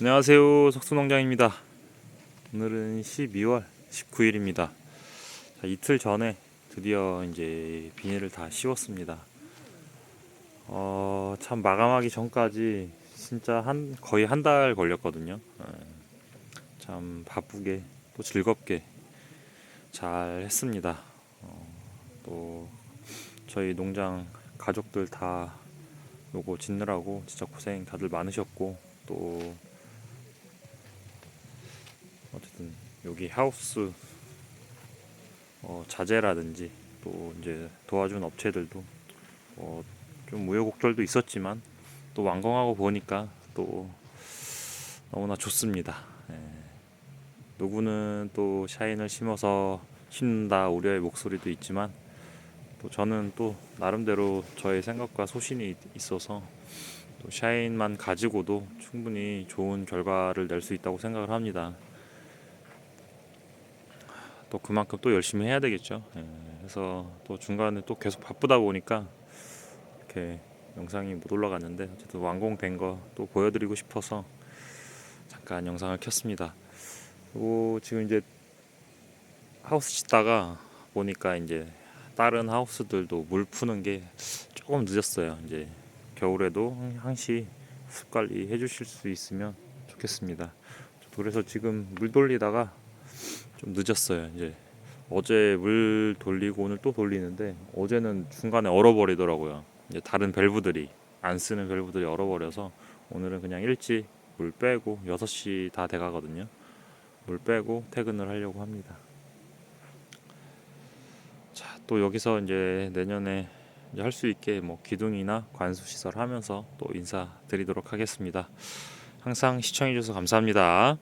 안녕하세요. 석수농장입니다. 오늘은 12월 19일입니다. 자, 이틀 전에 드디어 이제 비닐을 다 씌웠습니다. 어, 참 마감하기 전까지 진짜 한 거의 한 달 걸렸거든요. 예, 참 바쁘게 또 즐겁게 잘 했습니다. 어, 또 저희 농장 가족들 다 요거 짓느라고 진짜 고생 다들 많으셨고 또 어쨌든 여기 하우스 어, 자재라든지 또 이제 도와준 업체들도 어, 좀 우여곡절도 있었지만 또 완공하고 보니까 또 너무나 좋습니다. 예. 누구는 또 샤인을 심어서 심는다 우려의 목소리도 있지만 또 저는 또 나름대로 저의 생각과 소신이 있어서 또 샤인만 가지고도 충분히 좋은 결과를 낼 수 있다고 생각을 합니다. 또 그만큼 또 열심히 해야 되겠죠. 예, 그래서 또 중간에 또 계속 바쁘다 보니까 이렇게 영상이 못 올라갔는데 어쨌든 완공된 거 또 보여드리고 싶어서 잠깐 영상을 켰습니다. 그리고 지금 이제 하우스 짓다가 보니까 이제 다른 하우스들도 물 푸는 게 조금 늦었어요. 이제 겨울에도 항시 습 관리 해주실 수 있으면 좋겠습니다. 그래서 지금 물 돌리다가 좀 늦었어요. 이제 어제 물 돌리고 오늘 또 돌리는데 어제는 중간에 얼어버리더라고요. 이제 다른 밸브들이 안 쓰는 밸브들이 얼어버려서 오늘은 그냥 일찍 물 빼고 6시 다 돼가거든요. 물 빼고 퇴근을 하려고 합니다. 자, 또 여기서 이제 내년에 할 수 있게 뭐 기둥이나 관수 시설 하면서 또 인사드리도록 하겠습니다. 항상 시청해 주셔서 감사합니다.